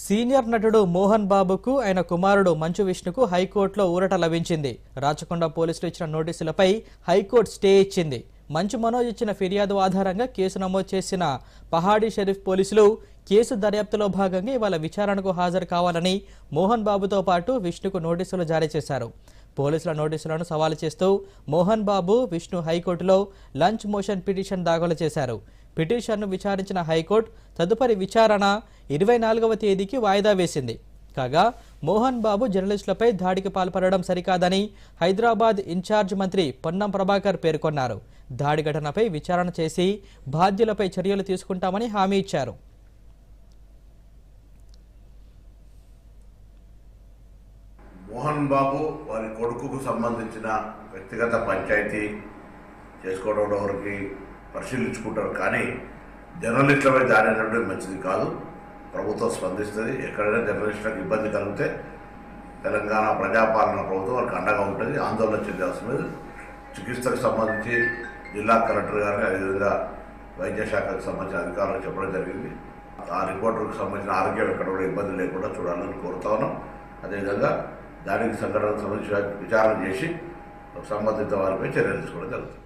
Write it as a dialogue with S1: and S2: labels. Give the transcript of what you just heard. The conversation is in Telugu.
S1: సీనియర్ నటుడు మోహన్ బాబుకు ఆయన కుమారుడు మంచు విష్ణుకు హైకోర్టులో ఊరట లభించింది. రాచకొండ పోలీసులు ఇచ్చిన నోటీసులపై హైకోర్టు స్టే ఇచ్చింది. మంచు మనోజ్ ఇచ్చిన ఫిర్యాదు ఆధారంగా కేసు నమోదు చేసిన పహాడీ షరీఫ్ పోలీసులు కేసు దర్యాప్తులో భాగంగా ఇవాళ విచారణకు హాజరు కావాలని మోహన్ బాబుతో పాటు విష్ణుకు నోటీసులు జారీ చేశారు. పోలీసుల నోటీసులను సవాలు చేస్తూ మోహన్ బాబు విష్ణు హైకోర్టులో లంచ్ మోషన్ పిటిషన్ దాఖలు చేశారు. పిటిషన్ను విచారించిన హైకోర్టు తదుపరి విచారణ ఇరవై నాలుగవ తేదీకి వాయిదా వేసింది. కాగా మోహన్ బాబు జర్నలిస్టులపై దాడికి పాల్పడడం సరికాదని హైదరాబాద్ ఇన్ఛార్జ్ మంత్రి పొన్నం ప్రభాకర్ పేర్కొన్నారు. దాడి ఘటనపై విచారణ చేసి బాధ్యులపై చర్యలు తీసుకుంటామని హామీ ఇచ్చారు.
S2: మోహన్ బాబు వారి కొడుకుకు సంబంధించిన వ్యక్తిగత పంచాయతీ చేసుకోవడం వరకు పరిశీలించుకుంటారు. కానీ జర్నలిస్టులపై దాడి అనడం మంచిది కాదు. ప్రభుత్వం స్పందిస్తుంది. ఎక్కడైనా జర్నలిస్టులకు ఇబ్బంది కలిగితే తెలంగాణ ప్రజాపాలన ప్రభుత్వం వారికి అండగా ఉంటుంది. ఆందోళన చెందాల్సిన లేదు చికిత్సకు సంబంధించి జిల్లా కలెక్టర్ గారిని అదేవిధంగా వైద్య శాఖకు సంబంధించిన అధికారులకు చెప్పడం జరిగింది. ఆ రిపోర్టర్కు సంబంధించిన ఆరోగ్యం ఎక్కడ కూడా ఇబ్బంది లేకుండా చూడాలని కోరుతా ఉన్నాం. అదేవిధంగా దానికి సంఘటన సంబంధించి విచారణ చేసి సంబంధిత వారిపై చర్యలు తీసుకోవడం జరుగుతుంది.